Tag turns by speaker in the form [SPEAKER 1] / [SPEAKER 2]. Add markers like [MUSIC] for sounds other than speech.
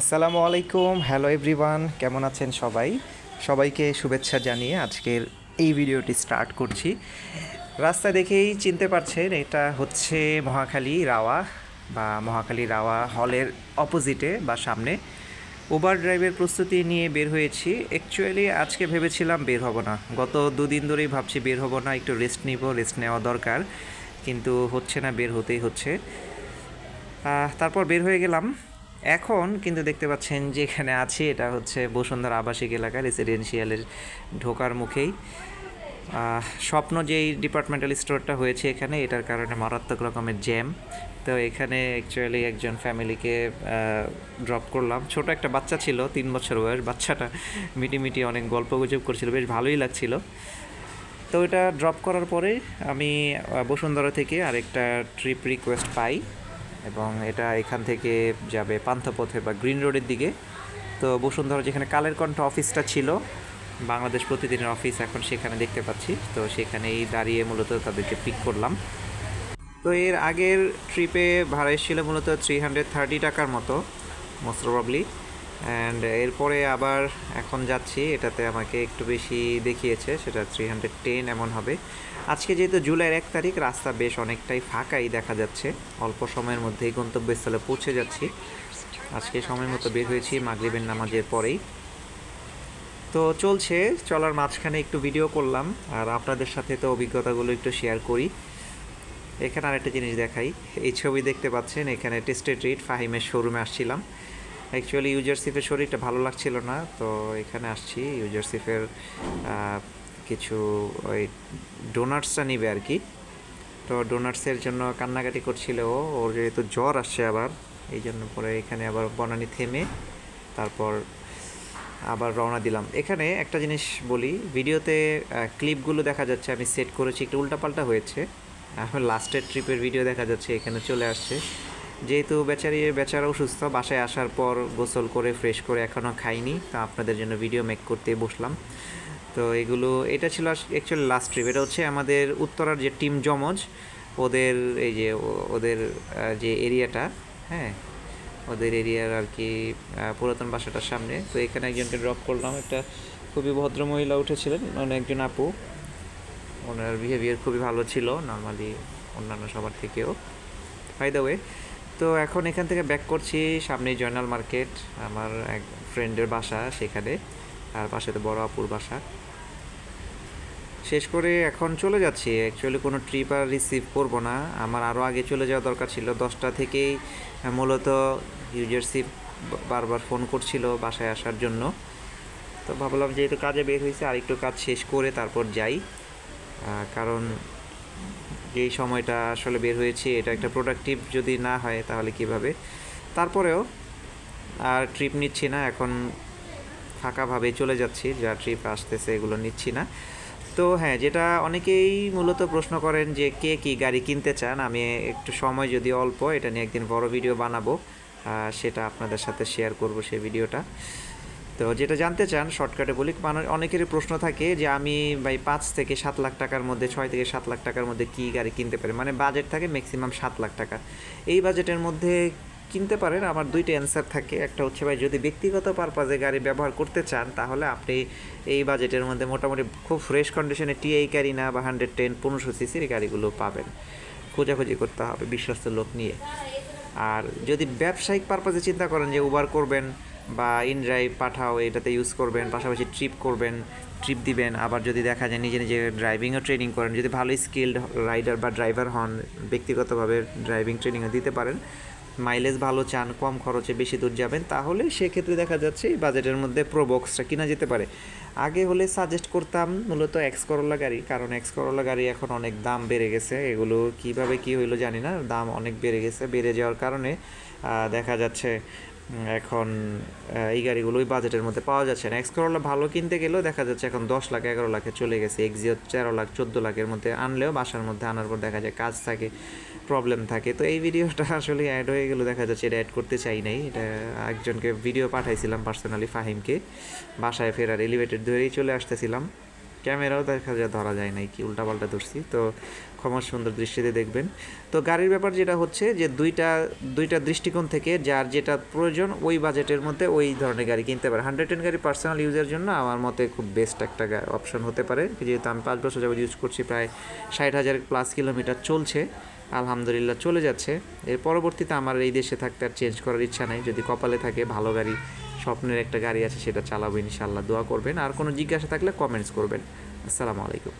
[SPEAKER 1] আসসালামু আলাইকুম। Hello everyone কেমন আছেন সবাই? সবাইকে শুভেচ্ছা জানিয়ে আজকের এই ভিডিওটি স্টার্ট করছি। রাস্তা দেখেই চিনতে পারছেন, এটা হচ্ছে মহাখালী রাওয়া বা মহাখালী রাওয়া হলের অপোজিটে বা সামনে। ওভার ড্রাইভের প্রস্তুতি নিয়ে বের হয়েছি। অ্যাকচুয়ালি আজকে ভেবেছিলাম বের হব না। গত দুদিন ধরেই ভাবছি বের হব না, একটু রেস্ট নিব রেস্ট নেওয়া দরকার। কিন্তু হচ্ছে না, বের হতেই হচ্ছে। তারপর বের হয়ে গেলাম। এখন কিন্তু দেখতে পাচ্ছেন যে এখানে আছি, এটা হচ্ছে বসুন্ধরা আবাসিক এলাকা রেসিডেন্সিয়ালের ঢোকার মুখেই। স্বপ্ন যেই ডিপার্টমেন্টাল স্টোরটা হয়েছে এখানে, এটার কারণে মারাত্মক রকমের জ্যাম তো এখানে অ্যাকচুয়ালি একজন ফ্যামিলিকে ড্রপ করলাম। ছোট একটা বাচ্চা ছিল, তিন বছর বয়স। বাচ্চাটা মিটি মিটি অনেক গল্প গুজব করছিল, বেশ ভালোই লাগছিল। তো এটা ড্রপ করার পরে আমি বসুন্ধরা থেকে আরেকটা ট্রিপ রিকোয়েস্ট পাই। এবং এটা এখান থেকে যাবে পান্থপথে বা গ্রিন রোডের দিকে। তো বসুন্ধরা যেখানে কালের কণ্ঠ অফিসটা ছিল, বাংলাদেশ প্রতিদিনের অফিস এখন সেখানে দেখতে পাচ্ছি। তো সেখানেই দাঁড়িয়ে মূলত তাদেরকে পিক করলাম। তো এর আগের ট্রিপে ভাড়া এসেছিল মূলত থ্রি হান্ড্রেড থার্টি টাকার মতো মোস্ট প্রবাবলি অ্যান্ড এরপরে আবার এখন যাচ্ছি, এটাতে আমাকে একটু বেশি দেখিয়েছে, সেটা থ্রি হান্ড্রেড টেন এমন হবে। আজকে যেহেতু জুলাইয়ের এক তারিখ, রাস্তা বেশ অনেকটাই ফাঁকাই দেখা যাচ্ছে। অল্প সময়ের মধ্যেই গন্তব্যস্থলে পৌঁছে যাচ্ছি। আজকে সময় মতো বের হয়েছি মাগরিবের নামাজের পরেই। তো চলছে, চলার মাঝখানে একটু ভিডিও করলাম, আর আপনাদের সাথে তো অভিজ্ঞতাগুলো একটু শেয়ার করি। এখানে আরেকটা জিনিস দেখাই। এই ছবি দেখতে পাচ্ছেন, এখানে টেস্টেড রিট ফাহিমের শোরুমে আসছিলাম। অ্যাকচুয়ালি ইউজারশিপের শরীরটা ভালো লাগছিল না, তো এখানে আসছি। ইউজারশিপের কিছু ওই ডোনাটসটা নিবে আর কি। তো ডোনাটসের জন্য কান্নাকাটি করছিল ও। ওর যেহেতু জ্বর আসছে আবার, এই জন্য পরে এখানে আবার বনানি থেমে তারপর আবার রওনা দিলাম। এখানে একটা জিনিস বলি, ভিডিওতে ক্লিপগুলো দেখা যাচ্ছে, আমি সেট করেছি, একটু উল্টাপাল্টা হয়েছে। এখন লাস্টের ট্রিপের ভিডিও দেখা যাচ্ছে, এখানে চলে আসছে। যেহেতু বেচারি বেচারা অসুস্থ বাসায় আসার পর গোসল করে ফ্রেশ করে এখনও খাইনি, তা আপনাদের জন্য ভিডিও মেক করতে বসলাম। তো এগুলো, এটা ছিল অ্যাকচুয়ালি লাস্ট ট্রিপ এটা হচ্ছে আমাদের উত্তরার যে টিম জমজ ওদের এই যে ওদের যে এরিয়াটা হ্যাঁ ওদের এরিয়ার আর কি পুরাতন বাসাটার সামনে। তো এখানে একজনকে ড্রপ করলাম, একটা খুবই ভদ্র মহিলা উঠেছিলেন মানে একজন আপু। ওনার বিহেভিয়ার খুবই ভালো ছিল নর্মালি অন্যান্য সবার থেকেও। বাই দ্য ওয়ে তো এখন এখান থেকে ব্যাক করছি সামনেই জয়নাল মার্কেট, আমার এক ফ্রেন্ডের বাসা সেখানে আর পাশে তো বড় আপুর বাসা। শেষ করে এখন চলে যাচ্ছি অ্যাকচুয়ালি কোনো ট্রিপ আর রিসিভ করব না, আমার আরও আগে চলে যাওয়া দরকার ছিল, দশটা থেকেই মূলত ইউজারশিপ বারবার ফোন করছিল বাসায় আসার জন্য। তো ভাবলাম যেহেতু কাজে বের হয়েছে আর একটু কাজ শেষ করে তারপর যাই। কারণ যেই সময়টা আসলে বের হয়েছে, এটা একটা প্রোডাক্টিভ যদি না হয় তাহলে কীভাবে? তারপরেও আর ট্রিপ নিচ্ছি না, এখন ফাঁকাভাবে চলে যাচ্ছি, যা ট্রিপ আসতেছে এগুলো নিচ্ছি না। তো হ্যাঁ যেটা অনেকেই মূলত প্রশ্ন করেন যে কে কি গাড়ি কিনতে চান, আমি একটু সময় যদি অল্প, এটা নিয়ে একদিন বড় ভিডিও বানাবো সেটা আপনাদের সাথে শেয়ার করব সেই ভিডিওটা তো যেটা জানতে চান, শর্টকাটে বলি মানুষ অনেকেরই প্রশ্ন থাকে যে আমি ভাই পাঁচ থেকে সাত লাখ টাকার মধ্যে, ছয় থেকে সাত লাখ টাকার মধ্যে কী গাড়ি কিনতে পারি? মানে বাজেট থাকে ম্যাক্সিমাম সাত লাখ টাকা। এই বাজেটের মধ্যে কিনতে পারেন, আমার দুইটা অ্যান্সার থাকে। একটা হচ্ছে ভাই, যদি ব্যক্তিগত পারপাজে গাড়ি ব্যবহার করতে চান, তাহলে আপনি এই বাজেটের মধ্যে মোটামুটি খুব ফ্রেশ কন্ডিশনে টিআই না বা হান্ড্রেড টেন পনেরোশো সিসির গাড়িগুলো পাবেন। খোঁজাখুঁজি করতে হবে, বিশ্বস্ত লোক নিয়ে। আর যদি ব্যবসায়িক পারপাজে চিন্তা করেন যে উবার করবেন বা ইনড্রাইভ পাঠাও, এটাতে ইউজ করবেন, পাশাপাশি ট্রিপ করবেন ট্রিপ দিবেন। আবার যদি দেখা যায় নিজে নিজে ড্রাইভিংও ট্রেনিং করেন, যদি ভালো স্কিল্ড রাইডার বা ড্রাইভার হন, ব্যক্তিগতভাবে ড্রাইভিং ট্রেনিংও দিতে পারেন। মাইলেজ ভালো চান, কম খরচে বেশি দূর যাবেন, তাহলে সেক্ষেত্রে দেখা যাচ্ছে এই বাজেটের মধ্যে প্রোবক্সটা কিনা যেতে পারে। আগে হলে সাজেস্ট করতাম মূলত এক্স করোলা গাড়ি, কারণ এক্স করোলা গাড়ি এখন অনেক দাম বেড়ে গেছে। এগুলো কীভাবে কি হইল জানি না, দাম অনেক বেড়ে গেছে। বেড়ে যাওয়ার কারণে দেখা যাচ্ছে এখন এই গাড়িগুলো ওই বাজেটের মধ্যে পাওয়া যাচ্ছে না। এক্স করোলা ভালো কিনতে গেলেও দেখা যাচ্ছে এখন দশ লাখ, এগারো লাখে চলে গেছে। এক্সিও তেরো লাখ, চোদ্দ লাখের মধ্যে আনলেও বাসার মধ্যে আনার পর দেখা যায় কাজ থাকে প্রবলেম থাকে। তো এই ভিডিওটা [LAUGHS] আসলে অ্যাড হয়ে গেলো দেখা যাচ্ছে এটা অ্যাড করতে চাই নাই। এটা একজনকে ভিডিও পাঠাইছিলাম পার্সোনালি ফাহিমকে। বাসায় ফেরার এলিভেটেড ধরেই চলে আসতেছিলাম। ক্যামেরাও দেখা যায়, ধরা যায় নাই কি, উল্টাপাল্টা ধরছি। তো ক্ষমা সুন্দর দৃষ্টিতে দেখবেন। তো গাড়ির ব্যাপার যেটা হচ্ছে যে দুইটা দুইটা দৃষ্টিকোণ থেকে যার যেটা প্রয়োজন ওই বাজেটের মধ্যে ওই ধরনের গাড়ি কিনতে পারে। হান্ড্রেড টেন গাড়ি পার্সোনাল ইউজের জন্য আমার মতে খুব বেস্ট একটা অপশন হতে পারে। যেহেতু আমি পাঁচ বছর যাবত ইউজ করছি, প্রায় ষাট হাজার প্লাস কিলোমিটার চলছে। আলহামদুলিল্লাহ চলে যাচ্ছে। এর পরবর্তীতে আমার এই দেশে থাকতে আর চেঞ্জ করার ইচ্ছা নাই। যদি কপালে থাকে ভালো গাড়ি স্বপ্নের একটা গাড়ি আছে, সেটা চালাবো ইনশাল্লাহ দোয়া করবেন, আর কোনো জিজ্ঞাসা থাকলে কমেন্টস করবেন। আসসালামু আলাইকুম।